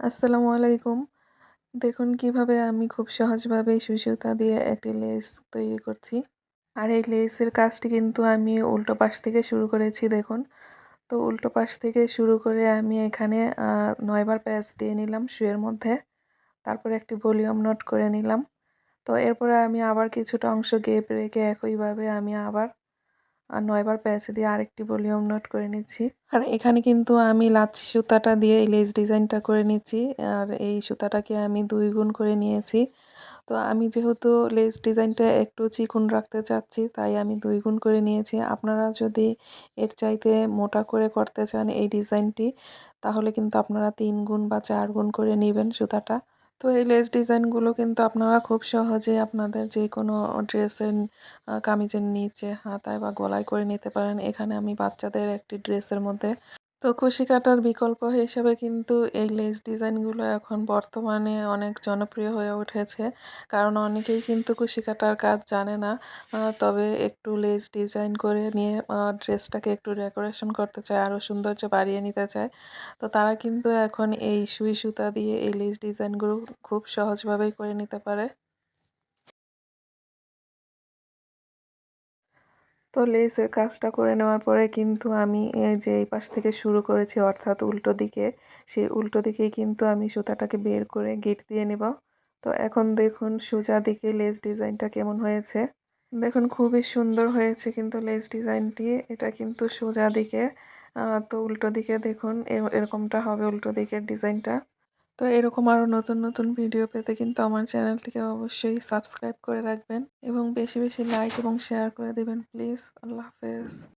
আসসালামু আলাইকুম। দেখুন, কীভাবে আমি খুব সহজভাবে সুই সুতা দিয়ে একটি লেস তৈরি করছি। আর এই লেসের কাজটি কিন্তু আমি উল্টো পাশ থেকে শুরু করেছি, দেখুন। তো উল্টো পাশ থেকে শুরু করে আমি এখানে নয়বার প্যাচ দিয়ে নিলাম শুয়ের মধ্যে। তারপরে একটি ভলিউম নোট করে নিলাম। তো এরপরে আমি আবার কিছুটা অংশ গেপ রেখে একইভাবে আমি আবার আর নয়বার প্যাচ দিয়ে আরেকটি ভলিউম নোট করে নিচ্ছি। আর এখানে কিন্তু আমি লাচ্ছি সুতাটা দিয়ে এই লেস ডিজাইনটা করে নিচ্ছি। আর এই সুতাটাকে আমি দুই গুণ করে নিয়েছি। তো আমি যেহেতু লেস ডিজাইনটা একটু চিকুন রাখতে চাচ্ছি, তাই আমি দুই গুণ করে নিয়েছি। আপনারা যদি এর চাইতে মোটা করে করতে চান এই ডিজাইনটি, তাহলে কিন্তু আপনারা তিন গুণ বা চার গুণ করে নেবেন সুতাটা। তো এই লেস ডিজাইনগুলো কিন্তু আপনারা খুব সহজে আপনাদের যে কোনো ড্রেসের কামিজের নিচে, হাতায় বা গলায় করে নিতে পারেন। এখানে আমি বাচ্চাদের একটি ড্রেসের মধ্যে তো কুশি কাটার বিকল্প হিসেবে কিন্তু এই লেস ডিজাইনগুলো এখন বর্তমানে অনেক জনপ্রিয় হয়ে উঠেছে। কারণ অনেকেই কিন্তু কুশি কাটার কাজ জানে না। তবে একটু লেস ডিজাইন করে নিয়ে ড্রেসটাকে একটু ডেকোরেশন করতে চায় আরও সৌন্দর্য বাড়িয়ে নিতে চায়। তো তারা কিন্তু এখন এই সুই সুতা দিয়ে এই লেস ডিজাইনগুলো খুব সহজভাবেই করে নিতে পারে। তো লেসের কাজটা করে নেওয়ার পরে কিন্তু আমি যে এই পাশ থেকে শুরু করেছি, অর্থাৎ উল্টো দিকে, সেই উল্টো দিকেই কিন্তু আমি সুতাটাকে বের করে গিট দিয়ে নেব। তো এখন দেখুন সোজা দিকে লেস ডিজাইনটা কেমন হয়েছে। দেখুন খুবই সুন্দর হয়েছে কিন্তু লেস ডিজাইনটি, এটা কিন্তু সোজা দিকে তো উল্টো দিকে দেখুন এরকমটা হবে উল্টো দিকের ডিজাইনটা। তো এরকম আরও নতুন নতুন ভিডিও পেতে কিন্তু আমার চ্যানেলটিকে অবশ্যই সাবস্ক্রাইব করে রাখবেন এবং বেশি বেশি লাইক এবং শেয়ার করে দেবেন প্লিজ আল্লাহ হাফেজ।